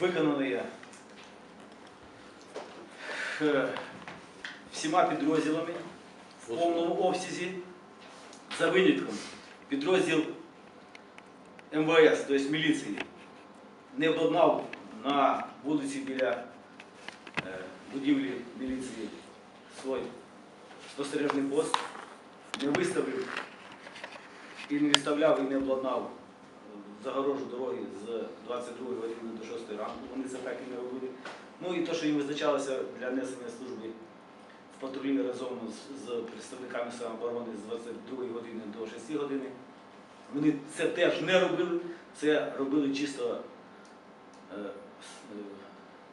виконані е, всіма підрозділами в повному обсязі за винятком підрозділ МВС, тобто міліції, не обладнав на вулиці біля е, будівлі міліції свій спостережний пост, не виставив і не відставляв і не обладнав загорожу дороги з 22 години до 6 ранку. Вони це так і не робили. Ну і те, що їм визначалося для несення служби в патрулі разом з, з представниками самооборони з 22 години до 6 години. Вони це теж не робили, це робили чисто е, е,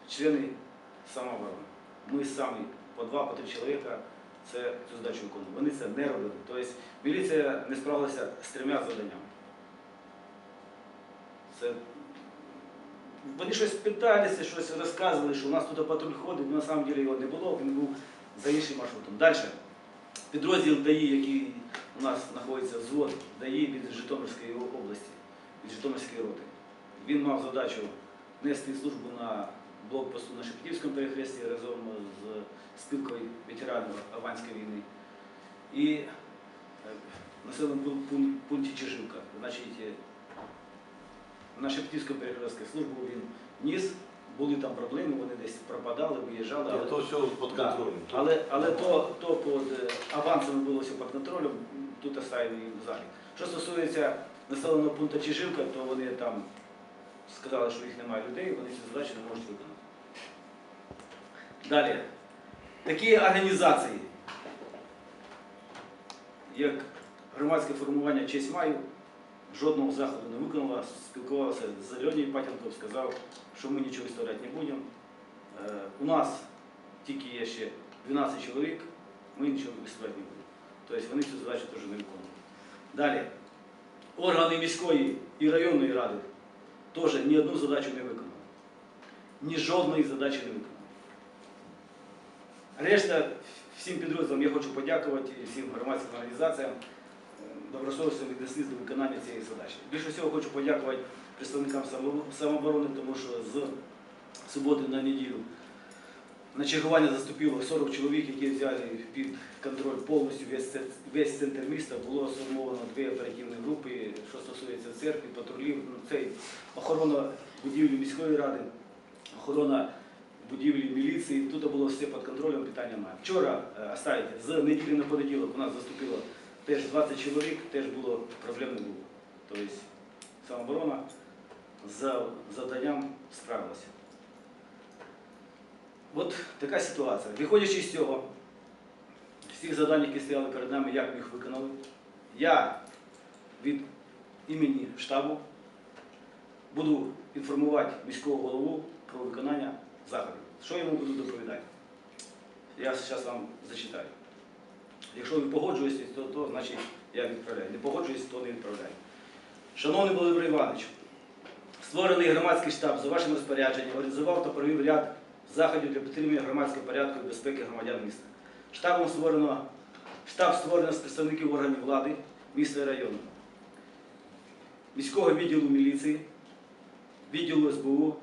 члени самооборони. Ми самі по два, по три чоловіка це цю задачу виконували. Вони це не робили. Тобто міліція не справилася з трьома завданнями. Це... Вони щось питалися, щось розказували, що у нас тут патруль ходить, але на самом деле його не було, він був за іншим маршрутом. Далі. Підрозділ ДАІ, який у нас знаходиться взвод ДАІ від Житомирської області, від Житомирської роти. Він мав задачу нести службу на блокпосту на Шепетівському перехресті разом з спілкою ветеранів Афганської війни. І е, населеному пун- пун- пункті Чижівка. Значить, е, на Шепетівському перехресті службу він ніс, були там проблеми, вони десь пропадали, виїжджали. але- То все під Да. контролем. Але, але то, то під е, авансами було все під контролем, тут оставили в залі. Що стосується населеного пункту Чижівка, то вони там сказали, що їх немає людей, вони цю задачу не можуть виконати. Далі. Такі організації, як громадське формування «Честь маю, жодного заходу не виконала, спілкувався з Льонією Патінком, сказав, що ми нічого виставляти не будемо. Е, У нас тільки є ще 12 чоловік, ми нічого виставляти не будемо. Тобто вони цю задачу теж не виконують. Далі. Органи міської і районної ради теж ні одну задачу не виконали. Ні жодної задачі не виконали. Решта всім підрозділам я хочу подякувати всім громадським організаціям добросовісно віднеслись до виконання цієї задачі. Більше всього хочу подякувати представникам самооборони, тому що з суботи на неділю на чергування заступило 40 чоловік, які взяли під контроль повністю весь, весь центр міста. Було сформовано дві оперативні групи, що стосується церкви, патрулів, ну, це охорона будівлі міської ради, охорона будівлі міліції. Тут було все під контролем, питання немає. Вчора, е, оставите, з неділі на понеділок у нас заступило теж 20 чоловік, теж було проблем не було. Тобто самооборона за завданням справилася. От така ситуація. Виходячи з цього, тих завдань, які стояли перед нами, як їх виконали, я від імені штабу буду інформувати міського голову про виконання заходів. Що йому буду доповідати? Я зараз вам зачитаю. Якщо ви погоджуєтесь, то, то значить я відправляю. Не погоджуюсь, то не відправляю. Шановний Володимир Іванович, створений громадський штаб за вашим розпорядженням організував та провів ряд заходів для підтримання громадського порядку і безпеки громадян міста. Штабом створено, штаб створено з представників органів влади міста і району, міського відділу міліції, відділу СБУ,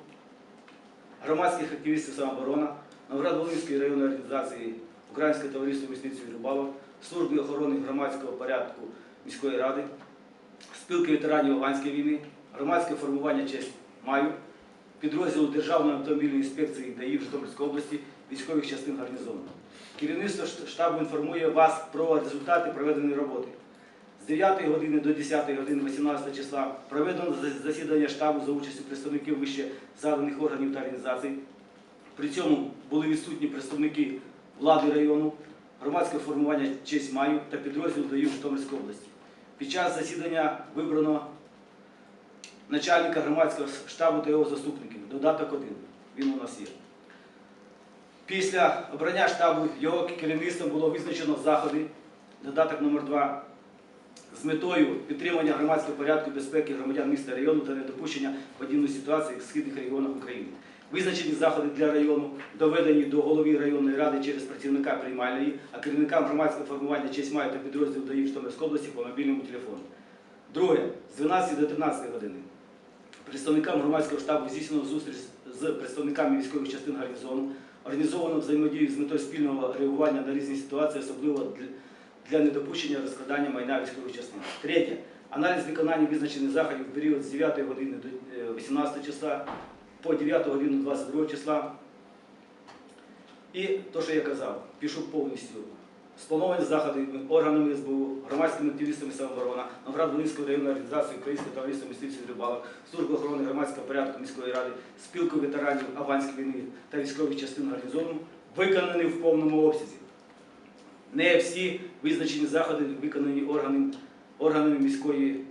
громадських активістів самооборона, Новоград-Волинської районної організації Українське товариство мисливців і рибалок, служби охорони громадського порядку міської ради, спілки ветеранів Афганської війни, громадське формування честь маю, підрозділу Державної автомобільної інспекції ДАІ в Житомирській області військових частин гарнізону. Керівництво штабу інформує вас про результати проведеної роботи. З 9 години до 10 години 18 числа проведено засідання штабу за участю представників вище заданих органів та організацій. При цьому були відсутні представники влади району, громадського формування честь маю та підрозділ ДАІ в Житомирській області. Під час засідання вибрано начальника громадського штабу та його заступників. Додаток один. Він у нас є. Після обрання штабу його керівництвом було визначено заходи, додаток номер 2 з метою підтримання громадського порядку безпеки громадян міста району та недопущення подібної ситуації в східних регіонах України. Визначені заходи для району доведені до голови районної ради через працівника приймальної, а керівникам громадського формування честь має та підрозділ ДАІ в області по мобільному телефону. Друге, з 12 до 13 години представникам громадського штабу здійснено зустріч з представниками військових частин гарнізону, організовано взаємодію з метою спільного реагування на різні ситуації, особливо для, недопущення розкрадання майна військових частин. Третє. Аналіз виконання визначених заходів в період з 9 години до е, 18 числа по 9 годину 22 числа. І то, що я казав, пишу повністю. Сплановані заходи органами СБУ, громадськими активістами самооборона, Новград-Волинської районної організації Українське товариство мисливців і рибалок, Служби охорони громадського порядку міської ради, спілкою ветеранів Афганської війни та військових частин гарнізону виконані в повному обсязі. Не всі визначені заходи виконані органами, органами міської,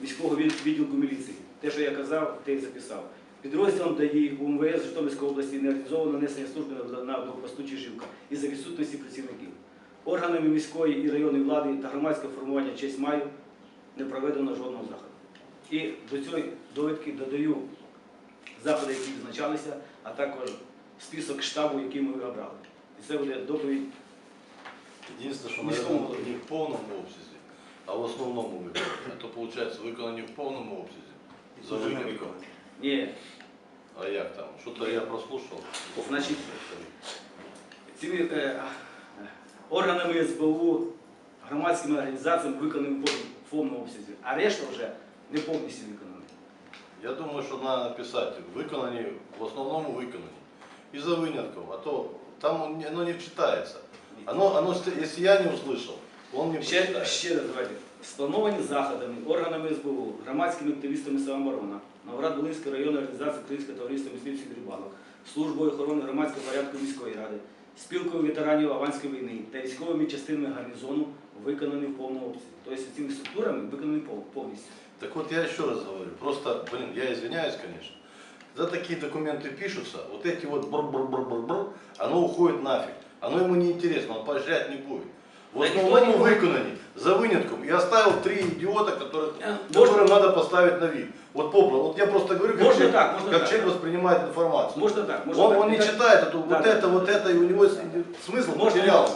міського відділку міліції. Те, що я казав, те й записав. Підрозділом ДАІ УМВС Житомирської області не реалізовано несення служби на- блокпосту Чижівка із-за відсутності працівників. Органами міської і районної влади та громадського формування честь маю не проведено жодного заходу. І до цієї довідки додаю заходи, які відзначалися, а також список штабу, який ми обрали. І це буде доповідь Единственное, что, наверное, не в повному обсязі, а в основному виконанні. А то, виходить, виконані в повному обсязі. За винятком. Ні, А як там? Що-то я прослушав. Значить, цими е, органами СБУ, громадськими організаціями виконані в повному- в повному обсязі, а решта вже не повністю виконана. Я думаю, що треба написати, виконані, в основному виконані. І за винятком, а то там воно не вчитається. Оно, оно, если я не услышал, он не Ще, прочитает. ще раз давайте. Сплановані заходами, органами СБУ, громадськими активістами самооборона, Новград Волинської районної організації Українського товариства мисливців і рибалок, службою охорони громадського порядку міської ради, спілкою ветеранів Аванської війни та військовими частинами гарнізону виконані в повному обсязі. Тобто цими структурами виконані повністю. Так вот я еще раз говорю, просто, блин, я извиняюсь, конечно. Когда такие документы пишутся, вот эти вот бр-бр-бр-бр-бр, оно уходит нафиг. Оно ему не интересно, он поощрять не будет. В Да основном выконании, за вынятком. Я оставил три идиота, которых, можно- которым надо поставить на вид. Вот попла. Вот я просто говорю, как, Можно человек, так, можно как так. человек воспринимает информацию. Можна так, можна Он, так. он не читает эту, Да, вот да. это, вот это, и у него с- смысл Можно потерялся.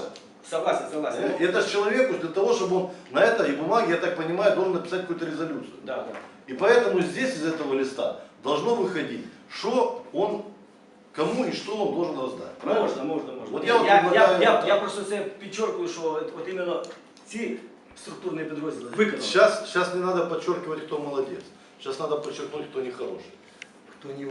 Согласен, согласен. Э, Это ж человеку для того, чтобы он на этой бумаге, я так понимаю, должен написать какую-то резолюцию. Да, да. И поэтому здесь из этого листа должно выходить, что он, кому и что он должен раздать. Правильно? Можна, можна, можна. От я, я, я, я, я просто це підчеркую, що от, от іменно ці структурні підрозділи виконали. Сейчас, сейчас не надо подчеркивать, кто молодец. Сейчас надо подчеркнуть, кто нехороший. Хто не